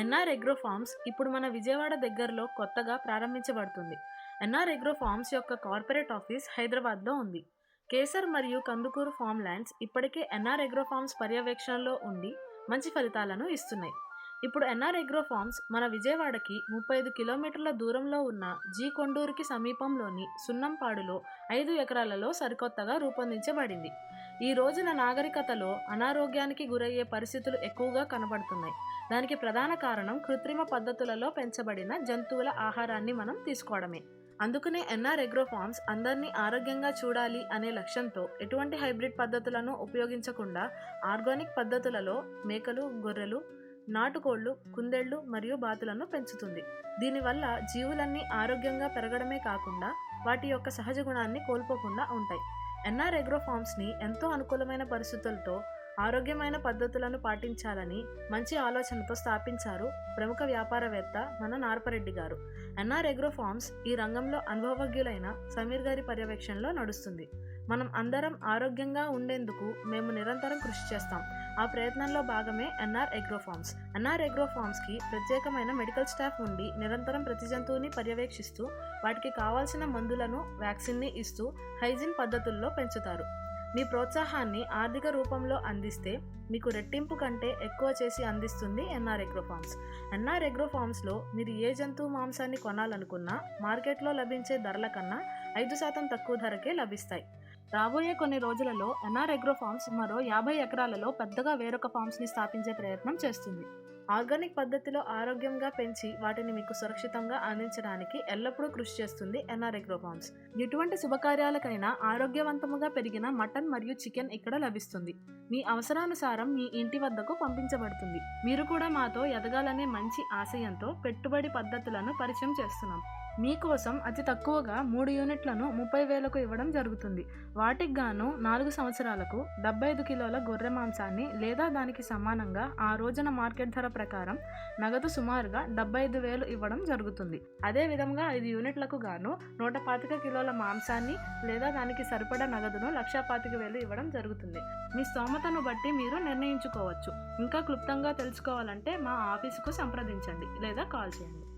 NR agro forms ఇప్పుడు మన విజయవాడ దగ్గరలో కొత్తగా ప్రారంభించబడుతుంది. ఎన్ఆర్ ఎగ్రో ఫార్మ్స్ యొక్క కార్పొరేట్ ఆఫీస్ హైదరాబాద్లో ఉంది. కేసర్ మరియు కందుకూరు ఫార్మ్ ల్యాండ్స్ ఇప్పటికే ఎన్ఆర్ ఎగ్రో ఫార్మ్స్ పర్యవేక్షణలో ఉండి మంచి ఫలితాలను ఇస్తున్నాయి. ఇప్పుడు ఎన్ఆర్ ఎగ్రో ఫార్మ్స్ మన విజయవాడకి ముప్పై ఐదు కిలోమీటర్ల దూరంలో ఉన్న జీ కొండూరుకి సమీపంలోని సున్నంపాడులో ఐదు ఎకరాలలో సరికొత్తగా రూపొందించబడింది. ఈ రోజున నాగరికతలో అనారోగ్యానికి గురయ్యే పరిస్థితులు ఎక్కువగా కనబడుతున్నాయి. దానికి ప్రధాన కారణం కృత్రిమ పద్ధతులలో పెంచబడిన జంతువుల ఆహారాన్ని మనం తీసుకోవడమే. అందుకనే ఎన్ఆర్ ఎగ్రో ఫార్మ్స్ అందరినీ ఆరోగ్యంగా చూడాలి అనే లక్ష్యంతో ఎటువంటి హైబ్రిడ్ పద్ధతులను ఉపయోగించకుండా ఆర్గానిక్ పద్ధతులలో మేకలు గొర్రెలు నాటుకోళ్ళు కుందేళ్ళు మరియు బాతులను పెంచుతుంది. దీనివల్ల జీవులన్నీ ఆరోగ్యంగా పెరగడమే కాకుండా వాటి యొక్క సహజ గుణాన్ని కోల్పోకుండా ఉంటాయి. ఎన్ఆర్ ఎగ్రో ఫార్మ్స్ని ఎంతో అనుకూలమైన పరిస్థితులతో ఆరోగ్యమైన పద్ధతులను పాటించాలని మంచి ఆలోచనతో స్థాపించారు ప్రముఖ వ్యాపారవేత్త మన నార్పరెడ్డి గారు. ఎన్ఆర్ ఎగ్రో ఫార్మ్స్ ఈ రంగంలో అనుభవజ్ఞులైన సమీర్ గారి పర్యవేక్షణలో నడుస్తుంది. మనం అందరం ఆరోగ్యంగా ఉండేందుకు మేము నిరంతరం కృషి చేస్తాం. ఆ ప్రయత్నంలో భాగమే NR agro farms. NR agro ఫార్మ్స్కి ప్రత్యేకమైన మెడికల్ స్టాఫ్ ఉండి నిరంతరం ప్రతి జంతువుని పర్యవేక్షిస్తూ వాటికి కావాల్సిన మందులను వ్యాక్సిన్ని ఇస్తూ హైజీన్ పద్ధతుల్లో పెంచుతారు. మీ ప్రోత్సాహాన్ని ఆర్థిక రూపంలో అందిస్తే మీకు రెట్టింపు కంటే ఎక్కువ చేసి అందిస్తుంది NR agro farms NR agro ఫార్మ్స్లో మీరు ఏ జంతువు మాంసాన్ని కొనాలనుకున్నా మార్కెట్లో లభించే ధరల కన్నా ఐదు శాతం తక్కువ ధరకే లభిస్తాయి. రాబోయే కొన్ని రోజులలో ఎన్ఆర్ ఎగ్రో ఫార్మ్స్ మరో యాభై ఎకరాలలో పెద్దగా వేరొక ఫార్మ్స్ని స్థాపించే ప్రయత్నం చేస్తుంది. ఆర్గానిక్ పద్ధతిలో ఆరోగ్యంగా పెంచి వాటిని మీకు సురక్షితంగా అందించడానికి ఎల్లప్పుడూ కృషి చేస్తుంది ఎన్ఆర్ ఎగ్రో ఎటువంటి శుభకార్యాలకైనా ఆరోగ్యవంతముగా పెరిగిన మటన్ మరియు చికెన్ ఇక్కడ లభిస్తుంది. మీ అవసరానుసారం మీ ఇంటి వద్దకు పంపించబడుతుంది. మీరు కూడా మాతో ఎదగాలనే మంచి ఆశయంతో పెట్టుబడి పద్ధతులను పరిచయం చేస్తున్నాం. మీకోసం అతి తక్కువగా మూడు యూనిట్లను ముప్పై వేలకు ఇవ్వడం జరుగుతుంది. వాటికి గాను నాలుగు సంవత్సరాలకు డెబ్బై ఐదు కిలోల గొర్రె మాంసాన్ని లేదా దానికి సమానంగా ఆ రోజున మార్కెట్ ధర ప్రకారం నగదు సుమారుగా డెబ్బై ఐదు వేలు ఇవ్వడం జరుగుతుంది. అదే విధంగా ఐదు యూనిట్లకు గాను నూట పాతిక కిలోల మాంసాన్ని లేదా దానికి సరిపడా నగదును లక్షా పాతిక వేలు ఇవ్వడం జరుగుతుంది. మీ స్తోమతను బట్టి మీరు నిర్ణయించుకోవచ్చు. ఇంకా క్లుప్తంగా తెలుసుకోవాలంటే మా ఆఫీసుకు సంప్రదించండి లేదా కాల్ చేయండి.